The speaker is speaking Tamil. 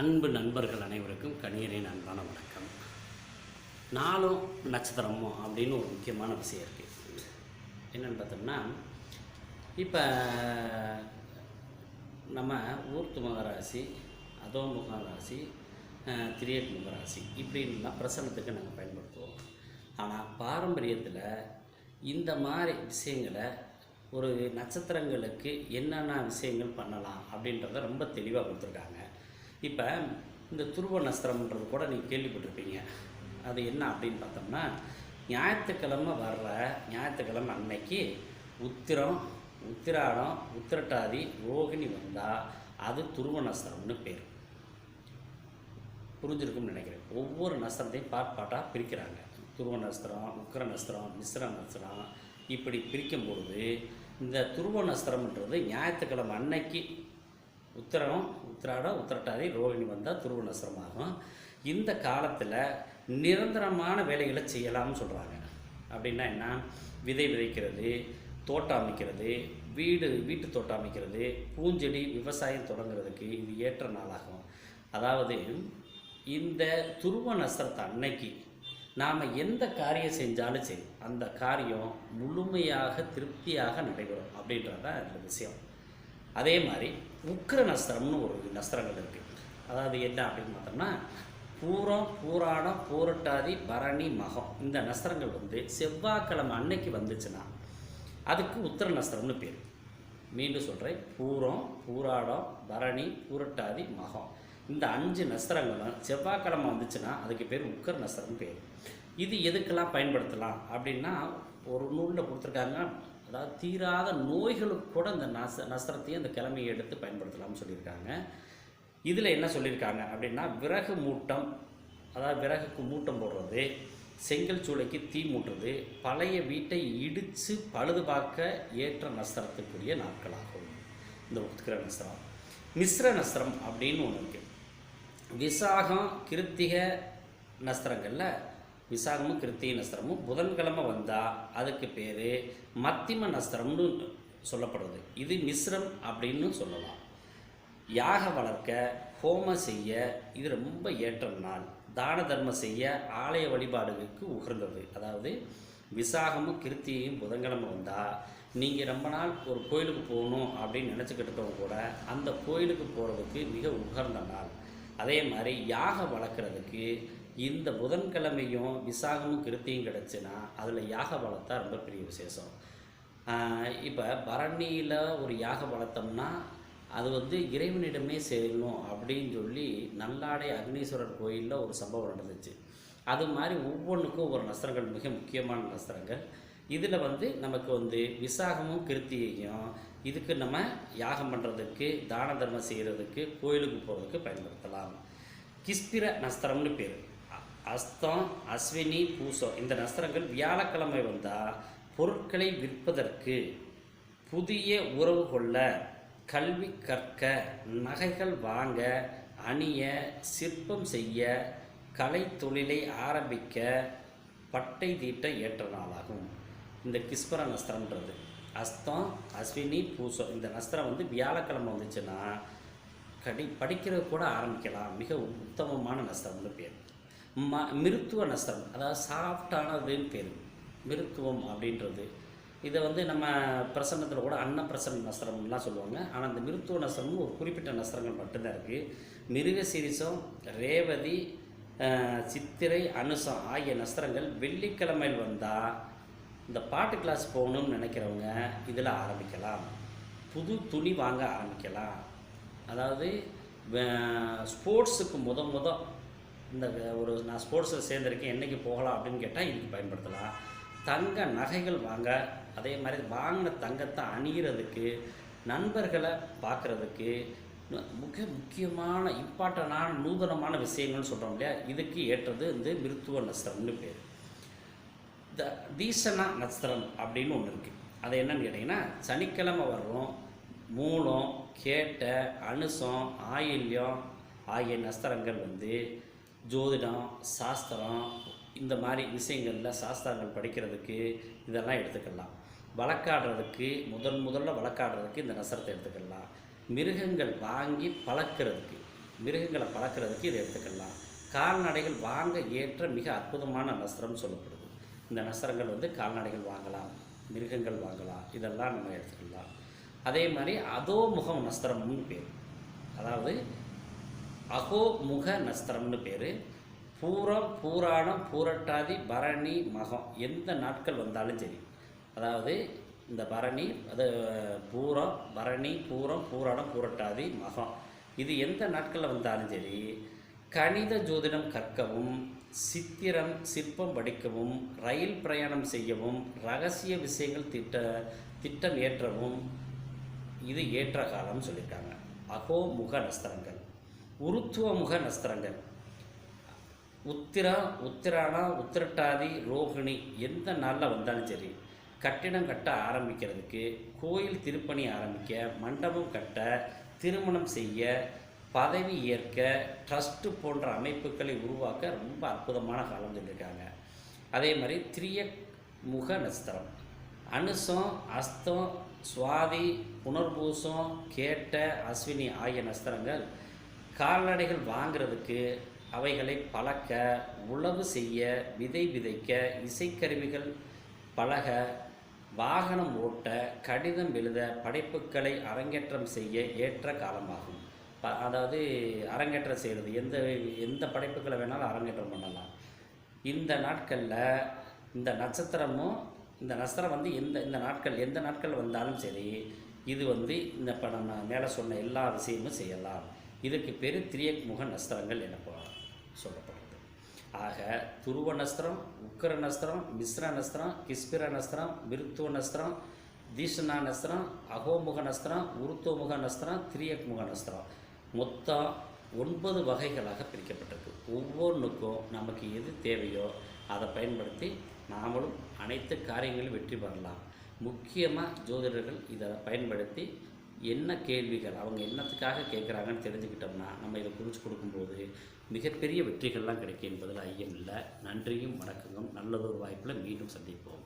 அன்பு நண்பர்கள் அனைவருக்கும் கணியரின் அன்பான வணக்கம். நாளும் நட்சத்திரமும் அப்படின்னு ஒரு முக்கியமான விஷயம் இருக்குது என்னென்னு பார்த்தோம்னா இப்போ நம்ம ஊர்த்து மகராசி அதோ முகராசி திரியட் முகராசி இப்படின்லாம் பிரசனத்துக்கு நாங்கள் பயன்படுத்துவோம். ஆனால் பாரம்பரியத்தில் இந்த மாதிரி விஷயங்களை ஒரு நட்சத்திரங்களுக்கு என்னென்ன விஷயங்கள் பண்ணலாம் அப்படின்றத ரொம்ப தெளிவாக கொடுத்துருக்காங்க. இப்போ இந்த துருவ நஸ்திரம்ன்றது கூட நீங்கள் கேள்விப்பட்டிருப்பீங்க. அது என்ன அப்படின்னு பார்த்தோம்னா ஞாயிற்றுக்கிழமை வர்ற ஞாயிற்றுக்கிழமை அன்னைக்கு உத்திரம் உத்திராடம் உத்திரட்டாதி ரோகிணி வந்தால் அது துருவ நஸ்திரம்னு பேர். புரிஞ்சிருக்கும்னு நினைக்கிறேன். ஒவ்வொரு நஸ்திரத்தையும் பாட் பாட்டாக பிரிக்கிறாங்க. துருவ நஸ்திரம் உக்கர நஸ்திரம் மிஸ்ர நஸ்திரம் இப்படி பிரிக்கும் பொழுது இந்த துருவ நஸ்திரம்ன்றது ஞாயிற்றுக்கிழமை அன்னைக்கு உத்திரம் உத்திராடம் உத்திரட்டாதி ரோகிணி வந்தால் துருவ நஸ்திரமாகும் இந்த காலத்தில் நிரந்தரமான வேலைகளை செய்யலாம்னு சொல்கிறாங்க அப்படின்னா என்ன? விதை விதைக்கிறது தோட்டம் அமைக்கிறது வீடு வீட்டு தோட்டம் அமைக்கிறது பூஞ்செடி விவசாயம் தொடங்குறதுக்கு இது ஏற்ற நாளாகும். அதாவது இந்த துருவ நசரத்தை அன்னைக்கு நாம் எந்த காரியம் செஞ்சாலும் சரி அந்த காரியம் முழுமையாக திருப்தியாக நடைபெறும் அப்படின்றது தான் இந்த விஷயம். அதே மாதிரி உக்கிர நஸ்திரம்னு ஒரு நஸ்திரங்கள் இருக்குது அதாவது என்ன அப்படின்னு பார்த்தோம்னா பூரம் பூராடம் பூரட்டாதி பரணி மகம் இந்த நஸ்திரங்கள் வந்து செவ்வாய்க்கிழமை அன்னைக்கு வந்துச்சுன்னா அதுக்கு உத்தர நஸ்திரம்னு பேர். மீண்டும் சொல்கிறேன் பூரம் பூராடம் பரணி பூரட்டாதி மகம். இந்த அஞ்சு நஸ்திரங்களும் செவ்வாய்க்கிழமை வந்துச்சுன்னா அதுக்கு பேர் உக்கர் நஸ்திரம்னு பேர். இது எதுக்கெல்லாம் பயன்படுத்தலாம் அப்படின்னா ஒரு நூலில் கொடுத்துருக்காங்க அதாவது தீராத நோய்களுக்கு கூட இந்த நச நஸ்திரத்தையும் இந்த கிழமையை எடுத்து பயன்படுத்தலாம்னு சொல்லியிருக்காங்க. இதில் என்ன சொல்லியிருக்காங்க அப்படின்னா விறகு மூட்டம் அதாவது விறகுக்கு மூட்டம் போடுறது செங்கல் சூளைக்கு தீ மூட்டுறது பழைய வீட்டை இடித்து பழுது பார்க்க ஏற்ற நஸ்திரத்துக்குரிய நாட்களாகும். இந்த உத்கிர நஸ்திரம் மிஸ்ர நஸ்திரம் அப்படின்னு ஒன்று இருக்குது விசாகம் கிருத்திக நஸ்திரங்களில் விசாகமும் கிருத்திய நஸ்திரமும் புதன்கிழமை வந்தால் அதுக்கு பேர் மத்திம நஸ்திரம்னு சொல்லப்படுறது. இது மிஸ்ரம் அப்படின்னு சொல்லலாம். யாக வளர்க்க ஹோமம் செய்ய இது ரொம்ப ஏற்ற நாள். தான தர்மம் செய்ய ஆலய வழிபாடுகளுக்கு உகர்ந்தது அதாவது விசாகமும் கிருத்தியையும் புதன்கிழமை வந்தால் நீங்கள் ரொம்ப நாள் ஒரு கோயிலுக்கு போகணும் அப்படின்னு நினச்சிக்கிட்டு கூட அந்த கோயிலுக்கு போகிறதுக்கு மிக உகர்ந்த நாள். அதே மாதிரி யாகம் வளர்க்குறதுக்கு இந்த புதன்கிழமையும் விசாகமும் கிருத்தியும் கிடச்சுன்னா அதில் யாக வளர்த்தா ரொம்ப பெரிய விசேஷம். இப்போ பரணியில் ஒரு யாக வளர்த்தோம்னா அது வந்து இறைவனிடமே சேரணும் அப்படின்னு சொல்லி நல்லாடை அக்னீஸ்வரர் கோயிலில் ஒரு சம்பவம் நடந்துச்சு. அது மாதிரி ஒவ்வொன்றுக்கும் ஒரு நஸ்திரங்கள் மிக முக்கியமான நஸ்திரங்கள். இதில் வந்து நமக்கு வந்து விசாகமும் கிருத்தியையும் இதுக்கு நம்ம யாகம் பண்ணுறதுக்கு தான தர்மம் செய்கிறதுக்கு கோயிலுக்கு போகிறதுக்கு பயன்படுத்தலாம். கிஸ்பிர நஸ்திரம்னு பேர். அ- அஸ்தம் அஸ்வினி பூசம் இந்த நஸ்திரங்கள் வியாழக்கிழமை வந்தால் பொருட்களை விற்பதற்கு புதிய உறவு கொள்ள கல்வி கற்க நகைகள் வாங்க அணிய சிற்பம் செய்ய கலை தொழிலை ஆரம்பிக்க பட்டை தீட்ட ஏற்ற நாளாகும். இந்த கிஸ்பர நஸ்திரம்ன்றது. அஸ்தம் அஸ்வினி பூசம். இந்த நஸ்திரம் வந்து வியாழக்கிழமை வந்துச்சுன்னா கடி படிக்கிறது கூட ஆரம்பிக்கலாம். மிக உத்தமமான நஸ்திரம்னு பேர். ம மிருத்துவ நஸ்திரம். அதாவது சாஃப்டானதுன்னு பேர். மிருத்துவம் அப்படின்றது. இதை வந்து நம்ம பிரசன்னத்தில் கூட அன்ன பிரசன்ன நஸ்திரம்லாம் சொல்லுவாங்க. ஆனால் அந்த மிருத்துவ நஸ்திரம்னு ஒரு குறிப்பிட்ட நஸ்திரங்கள் மட்டும்தான் இருக்குது மிருக சிரிசம் ரேவதி சித்திரை அனுசம் ஆகிய நஸ்திரங்கள் வெள்ளிக்கிழமையில் வந்தால் இந்த பாட்டு கிளாஸ் போகணும்னு நினைக்கிறவங்க இதில் ஆரம்பிக்கலாம். புது துணி வாங்க ஆரம்பிக்கலாம். அதாவது ஸ்போர்ட்ஸுக்கு முத முத இந்த ஒரு நான் ஸ்போர்ட்ஸில் சேர்ந்துருக்கேன் என்றைக்கு போகலாம் அப்படின்னு கேட்டால் இன்றைக்கி பயன்படுத்தலாம். தங்க நகைகள் வாங்க அதே மாதிரி வாங்கின தங்கத்தை அணிகிறதுக்கு நண்பர்களை பார்க்குறதுக்கு மிக முக்கியமான இம்பார்ட்டண்டான நூதனமான விஷயங்கள்னு சொல்கிறோம் இல்லையா? இதுக்கு ஏற்றது இந்த மிருத்துவ நஸ்திரம்னு பேர். த தீசனா நஸ்திரம் அப்படின்னு ஒன்று இருக்குது அது என்னன்னு கேட்டிங்கன்னா சனிக்கிழமை வர்றோம் மூலம் கேட்ட அனுசம் ஆயில்யம் ஆகிய நஸ்திரங்கள் வந்து ஜோதிடம் சாஸ்திரம் இந்த மாதிரி விஷயங்களில் சாஸ்திரங்கள் படிக்கிறதுக்கு இதெல்லாம் எடுத்துக்கலாம். வழக்காடுறதுக்கு முதன் முதல்ல வழக்காடுறதுக்கு இந்த நஸ்திரத்தை எடுத்துக்கலாம். மிருகங்கள் வாங்கி பழக்கிறதுக்கு மிருகங்களை பழக்கிறதுக்கு இதை எடுத்துக்கலாம். கால்நடைகள் வாங்க ஏற்ற மிக அற்புதமான நஸ்திரம் சொல்லப்படுது. இந்த நஸ்திரங்கள் வந்து கால்நடைகள் வாங்கலாம் மிருகங்கள் வாங்கலாம் இதெல்லாம் நம்ம எடுத்துக்கலாம். அதே மாதிரி அதோ முகம் நஸ்திரம்னு பேர். அதாவது அகோமுக நஸ்திரம்னு பேர். பூரம் பூராணம் பூரட்டாதி பரணி மகம். எந்த நாட்கள் வந்தாலும் சரி. அதாவது இந்த பரணி அது பூரம் பரணி பூரம் பூராடம் பூரட்டாதி மகம். இது எந்த நாட்களில் வந்தாலும் சரி கணித ஜோதிடம் கற்கவும் சித்திரம் சிற்பம் படிக்கவும் ரயில் பிரயாணம் செய்யவும் ரகசிய விஷயங்கள் திட்ட திட்டம் ஏற்றவும் இது ஏற்ற காலம்னு சொல்லியிருக்காங்க அகோ முக நஸ்திரங்கள். உருத்துவ முக நஸ்திரங்கள். உத்திரா உத்திரானா உத்திரட்டாதி ரோகிணி எந்த நாளில் வந்தாலும் சரி கட்டிடம் கட்ட ஆரம்பிக்கிறதுக்கு கோயில் திருப்பணி ஆரம்பிக்க மண்டபம் கட்ட திருமணம் செய்ய பதவி ஏற்க ட்ரஸ்ட்டு போன்ற அமைப்புகளை உருவாக்க ரொம்ப அற்புதமான காலம் சொல்லியிருக்காங்க அதே மாதிரி திரிய முக நஸ்திரம் அனுசம் அஸ்தம் சுவாதி புனர்பூசம் கேட்ட அஸ்வினி ஆகிய நஸ்திரங்கள் கால்நடைகள் வாங்குறதுக்கு அவைகளை பழக்க உழவு செய்ய விதை விதைக்க இசைக்கருவிகள் பழக வாகனம் ஓட்ட கடிதம் எழுத படைப்புகளை அரங்கேற்றம் செய்ய ஏற்ற காலமாகும். ப அதாவது அரங்கேற்றம் செய்கிறது எந்த எந்த படைப்புகளை வேணாலும் அரங்கேற்றம் பண்ணலாம். இந்த நாட்களில் இந்த நட்சத்திரமும் இந்த நட்சத்திரம் வந்து எந்த இந்த நாட்கள் எந்த நாட்கள் வந்தாலும் சரி இது வந்து இந்த இப்போ நம்ம மேலே சொன்ன எல்லா விஷயமும் செய்யலாம். இதுக்கு பேர் திரியமுக நஸ்திரங்கள் என சொல்லப்படுறது ஆக துருவ நஸ்திரம் உக்கர நஸ்திரம் மிஸ்ர நஸ்திரம் கிஸ்பிர நஸ்திரம் விருத்துவ நஸ்திரம் தீஷணா நஸ்திரம் அகோமுக நஸ்திரம் உருத்துவமுக நஸ்திரம் திரியக்முக நஸ்திரம் மொத்தம் ஒன்பது வகைகளாக பிரிக்கப்பட்டிருக்கு. ஒவ்வொன்றுக்கும் நமக்கு எது தேவையோ அதை பயன்படுத்தி நாமளும் அனைத்து காரியங்களும் வெற்றி பெறலாம். முக்கியமாக ஜோதிடர்கள் இதை பயன்படுத்தி என்ன கேள்விகள் அவங்க என்னத்துக்காக கேட்குறாங்கன்னு தெரிஞ்சுக்கிட்டோம்னா நம்ம இதை குறித்து கொடுக்கும்போது மிகப்பெரிய வெற்றிகள்லாம் கிடைக்கும் என்பதில் ஐயம் இல்லை நன்றியும் வணக்கங்களும். நல்லதொரு வாய்ப்பில் மீண்டும் சந்திப்போம்.